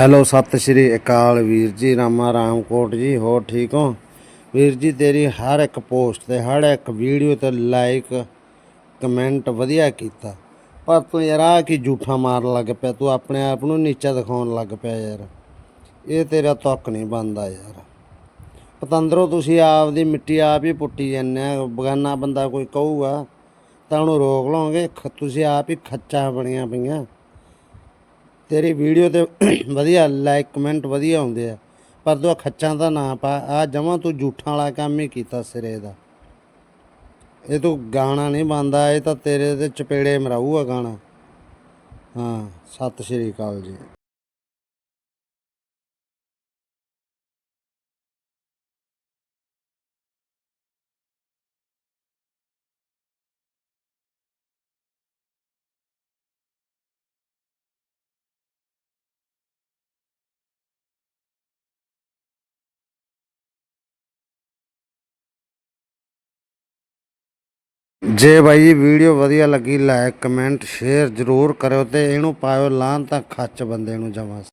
Hello, ਸਤਿ ਸ਼੍ਰੀ ਅਕਾਲ ਵੀਰ ਜੀ। ਰਾਮਾ ਰਾਮਕੋਟ ਜੀ, ਹੋਰ ਠੀਕ ਹੋ? ਵੀਰ ਜੀ, ਤੇਰੀ ਹਰ ਇੱਕ ਪੋਸਟ ਤੇ, ਹਰ ਇੱਕ ਵੀਡੀਓ ਤੇ ਲਾਈਕ, ਕਮੈਂਟ ਵਧੀਆ ਕੀਤਾ। ਪਰ ਤੂੰ ਯਾਰ ਆ ਕੀ ਝੂਠਾ ਮਾਰਨ ਲੱਗ ਪਿਆ? ਤੂੰ ਆਪਣੇ ਆਪ ਨੂੰ ਨੀਚਾ ਦਿਖਾਉਣ ਲੱਗ ਪਿਆ ਯਾਰ। ਇਹ ਤੇਰਾ ਤੁੱਕ ਨਹੀਂ ਬੰਦਾ ਯਾਰ। ਪਤੰਦਰੋਂ, ਤੁਸੀਂ ਆਪ ਦੀ ਮਿੱਟੀ ਆਪ ਹੀ ਪੁੱਟੀ ਜਾਂਦੇ ਆ ਬਗਾਨਾ ਬੰਦਾ ਕੋਈ ਕਹੂਗਾ, ਤਾਂ ਉਹਨੂੰ ਰੋਕ ਲਓਗੇ ਖ- ਤੁਸੀਂ ਆਪ ਹੀ ਖੱਚਾ ਬਣੀਆਂ ਪਈਆਂ। ਤੇਰੀ ਵੀਡੀਓ ਤੇ ਵਧੀਆ ਲਾਈਕ ਕਮੈਂਟ ਵਧੀਆ ਹੁੰਦੇ ਆ। ਪਰ ਤੂੰ ਆਹ ਖੱਚਾਂ ਦਾ ਨਾ ਪਾ ਆ ਜਮਾਂ ਤੂੰ ਝੂਠਾਂ ਵਾਲਾ ਕੰਮ ਹੀ ਕੀਤਾ ਸਿਰੇ ਦਾ। ਇਹ ਤੂੰ ਗਾਣਾ ਨਹੀਂ ਬੰਦਾ ਇਹ ਤਾਂ ਤੇਰੇ ਤੇ ਚਪੇੜੇ ਮਰਾਊਗਾ ਗਾਣਾ। ਹਾਂ, ਸਤਿ ਸ਼੍ਰੀ ਅਕਾਲ ਜੀ। ਜੇ ਬਾਈ ਜੀ ਵੀਡੀਓ ਵਧੀਆ ਲੱਗੀ ਲਾਈਕ ਕਮੈਂਟ ਸ਼ੇਅਰ ਜ਼ਰੂਰ ਕਰਿਓ ਤੇ ਇਹਨੂੰ ਪਾਇਓ ਲਾਂ ਤਾਂ ਖੱਚ ਬੰਦੇ ਨੂੰ ਜਮਾਂ।